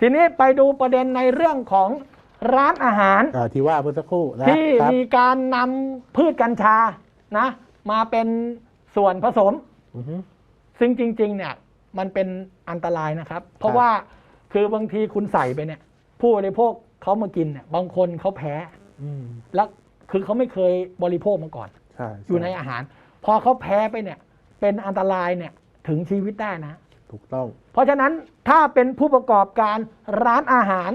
ทีนี้ไปดูประเด็นในเรื่องของร้านอาหาร อ่าที่ว่าเมื่อสักครู่นะที่ครับมีการนำพืชกัญชานะ มาเป็นส่วนผสม อือฮึ ซึ่งจริง ๆ เนี่ยมันเป็นอันตรายนะครับ เพราะว่าคือบางทีคุณใส่ไปเนี่ย ผู้บริโภคเขามากินเนี่ยบางคนเขาแพ้ อืมแล้วคือเขาไม่เคยบริโภคมาก่อน ใช่อยู่ในอาหาร พอเขาแพ้ไปเนี่ย เป็นอันตรายเนี่ยถึงชีวิตได้นะ ถูกต้อง เพราะฉะนั้นถ้าเป็นผู้ประกอบการร้านอาหาร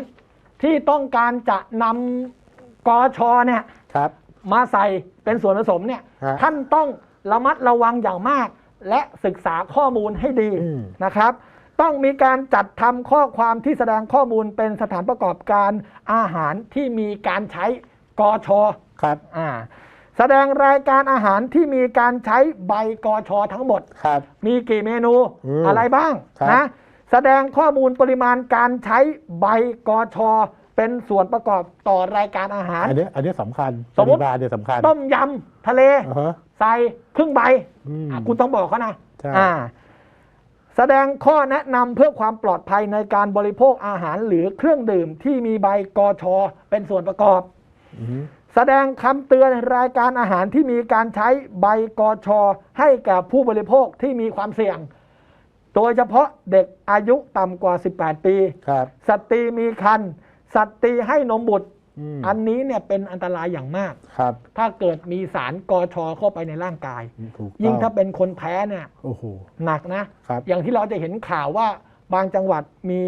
ที่ต้องการจะนำกอชอเนี่ยครับ มาใส่เป็นส่วนผสมเนี่ย ฮะ ท่านต้องระมัดระวังอย่างมาก และศึกษาข้อมูลให้ดีอืมนะครับ ต้องมีการจัดทำข้อความที่แสดงข้อมูลเป็นสถานประกอบการอาหารที่มีการใช้กอชอ ครับ อ่า แสดงรายการอาหารที่มีการใช้ใบกอชอทั้งหมด ครับ มีกี่เมนูอืมอะไรบ้างครับ นะแสดงข้อมูลปริมาณการใช้ใบกอชอเป็นส่วนประกอบต่อรายการอาหาร อันนี้อันนี้สำคัญสมมุติ ปริมาณเนี่ยสำคัญต้มยำทะเล อ่าฮะใส่ครึ่งใบอืม อะคุณต้องบอกเขานะใช่ อ่าแสดงข้อแนะนำเพื่อความปลอดภัยในการบริโภคอาหารหรือเครื่องดื่มที่มีใบกอชอเป็นส่วนประกอบ อือฮึ แสดงคำเตือนรายการอาหารที่มีการใช้ใบกอชอให้แก่ผู้บริโภคที่มีความเสี่ยง โดยเฉพาะเด็กอายุต่ำกว่า 18 ปีครับสตรีมีครรภ์สตรีให้นมบุตรอืมอันนี้เนี่ยเป็นอันตรายอย่างมาก ครับ ถ้าเกิดมีสารกอชอเข้าไปในร่างกาย ถูกต้องยิ่งถ้าเป็นคนแพ้เนี่ยโอ้โห หนักนะ ครับ อย่างที่เราจะเห็นข่าวว่าบางจังหวัดมี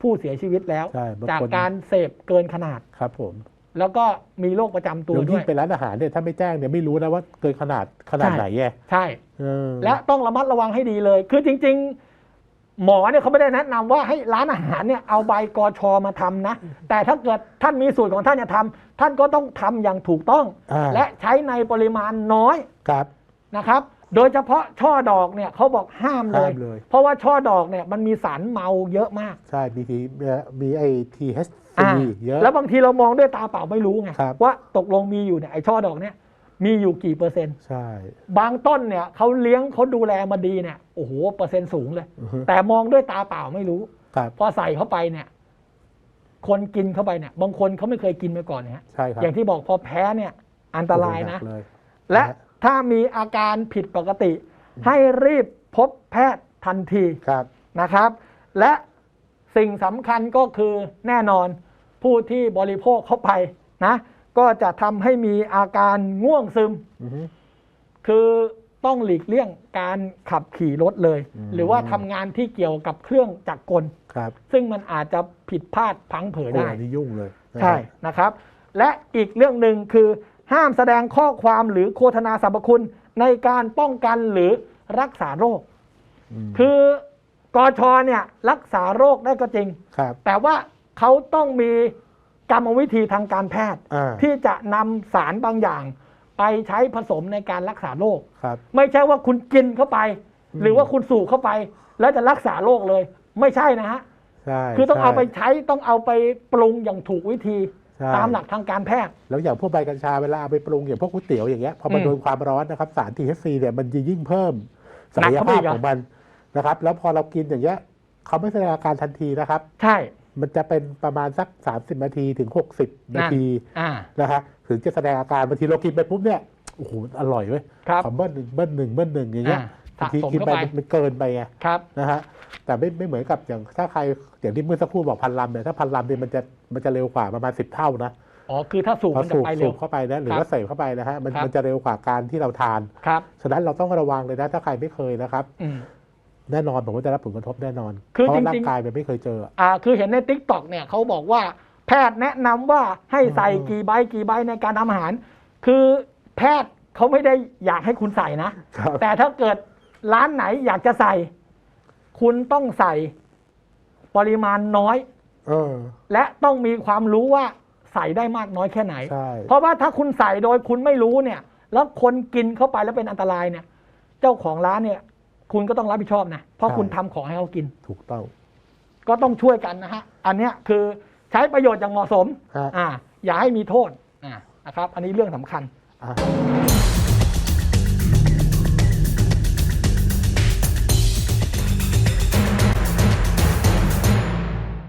ผู้เสียชีวิตแล้ว ใช่บางคน จากการเสพเกินขนาด ครับผม แล้วก็มีโรคประจำตัวแล้วด้ยิ่วงยเป็นร้านอาหารเนี่ยถ้าไม่แจ้งเนี่ยไม่รู้นะว่าเกินขนาดขนาดใช่ไหนไงใช่เออและต้องระมัดระวังให้ดีเลย คือจริง ๆ หมอเนี่ยเขาไม่ได้แนะนำว่าให้ร้านอาหารเนี่ยเอาใบกอชอมาทำนะ แต่ถ้าเกิดท่านมีสูตรของท่านจะทำท่านก็ต้องทำอย่างถูกต้องอ่าและใช้ในปริมาณน้อยครับนะครับ โดยเฉพาะช่อดอกเนี่ยเขาบอกห้ามเลยห้ามเลย เพราะว่าช่อดอกเนี่ยมันมีสารเมาเยอะมากใช่ มีทีมีไอทีเอสอ่าซีเยอะ แล้วบางทีเรามองด้วยตาเปล่าไม่รู้ไงครับ ว่าตกลงมีอยู่เนี่ยไอช่อดอกเนี่ยมีอยู่กี่เปอร์เซ็นต์ ใช่ บางต้นเนี่ยเขาเลี้ยงเขาดูแลมาดีเนี่ยโอ้โหเปอร์เซ็นต์สูงเลย อือฮึ แต่มองด้วยตาเปล่าไม่รู้ ครับ พอใส่เข้าไปเนี่ย คนกินเข้าไปเนี่ย บางคนเขาไม่เคยกินมาก่อนเนี่ยใช่ครับอย่างที่บอกพอแพ้เนี่ย อันตรายนะ โอ้โหหกเลย และนะฮะ ถ้ามีอาการผิดปกติ ให้รีบพบแพทย์ทันทีครับนะครับ และสิ่งสำคัญก็คือแน่นอนผู้ที่บริโภคเข้าไปนะก็จะทำให้มีอาการง่วงซึมอือฮึคือต้องหลีกเลี่ยงการขับขี่รถเลยอืมหรือว่าทำงานที่เกี่ยวกับเครื่องจักรกล ครับซึ่งมันอาจจะผิดพลาดพลังเผลอโอ้ได้ อันนี้ยุ่งเลยนะใช่นะครับ และอีกเรื่องหนึ่งคือ ห้ามแสดงข้อความหรือโฆษณาสรรพคุณในการป้องกันหรือรักษาโรคมคือกอชอเนี่ยรักษาโรคได้ก็จริงครับแต่ว่าเขาต้องมีกรรมวิธีทางการแพทย์อ่าที่จะนำสารบางอย่าง ไปใช้ผสมในการรักษาโรคครับไม่ใช่ว่าคุณกินเข้าไปอืมหรือว่าคุณสูบเข้าไป แล้วจะรักษาโรคเลย ไม่ใช่นะฮะใช่คือต้องใช่เอาไปใช้ต้องเอาไปปรุงอย่างถูกวิธี ใช่ ตามหลักทางการแพทย์ แล้วอย่างพวกใบกัญชาเวลาเอาไปปรุงอย่างพวกก๋วยเตี๋ยวอย่างเงี้ยพอมันอืมโดนความร้อนนะครับสาร THC เนี่ยมันจะยิ่งเพิ่มศัหนักกยเข้าไปภาอีพกเหรอ ของมันนะครับ แล้วพอเรากินอย่างเงี้ยเขาไม่แสดงอาการทันทีนะครับ ใช่ มันจะเป็นประมาณสัก 30 นาทีถึง 60 นาทีอ่า นะฮะถึงจะแสดงอาการบางทีเรากินไปปุ๊บเนี่ยโอ้โหอร่อยเว้ยครับ ขอเบิ้ลหนึ่งเบิ้ลหนึ่งเบิ้ลหนึ่งอย่างเงี้ยอ่าบางทีสะสมกินไปเข้าไป มันมันเกินไปไง ครับ นะฮะแต่ไม่ไม่เหมือนกับอย่างถ้าใครอย่างที่เมื่อสักครู่บอกพันลำเนี่ยถ้าพันลำเนี่ยมันจะ มันจะเร็วกว่าประมาณสิบเท่านะอ๋อคือถ้าสูบพอมันจะสูบไปสูเร็วบเข้าไปนะหรือครับว่าเสพเข้าไปนะฮะมันครับ มันจะเร็วกว่าการที่เราทาน ครับ ฉะนั้นเราต้องระวังเลยนะถ้าใครไม่เคยนะครับอืม แน่นอนผมว่าจะรับผลกระทบแน่นอนคือเพราะว่าจร่าริงงๆกายมันไม่เคยเจอ อ่าคือเห็นในทิกตอกเนี่ยเขาบอกว่าแพทย์แนะนำว่าให้ใส่อืม กี่ใบกี่ใบในการทำอาหาร คือแพทย์เขาไม่ได้อยากให้คุณใส่นะ ครับแต่ถ้าเกิดร้านไหนอยากจะใส่ คุณต้องใส่ปริมาณน้อย เออ และต้องมีความรู้ว่าใส่ได้มากน้อยแค่ไหน ใช่ เพราะว่าถ้าคุณใส่โดยคุณไม่รู้เนี่ย แล้วคนกินเข้าไปแล้วเป็นอันตรายเนี่ย เจ้าของร้านเนี่ย คุณก็ต้องรับผิดชอบนะ เพราะคุณทำของให้เขากิน ถูกต้อง ก็ต้องช่วยกันนะฮะ อันเนี้ยคือใช้ประโยชน์อย่างเหมาะสม ฮะ อ่า อย่าให้มีโทษอ่านะครับ อันนี้เรื่องสำคัญ อะ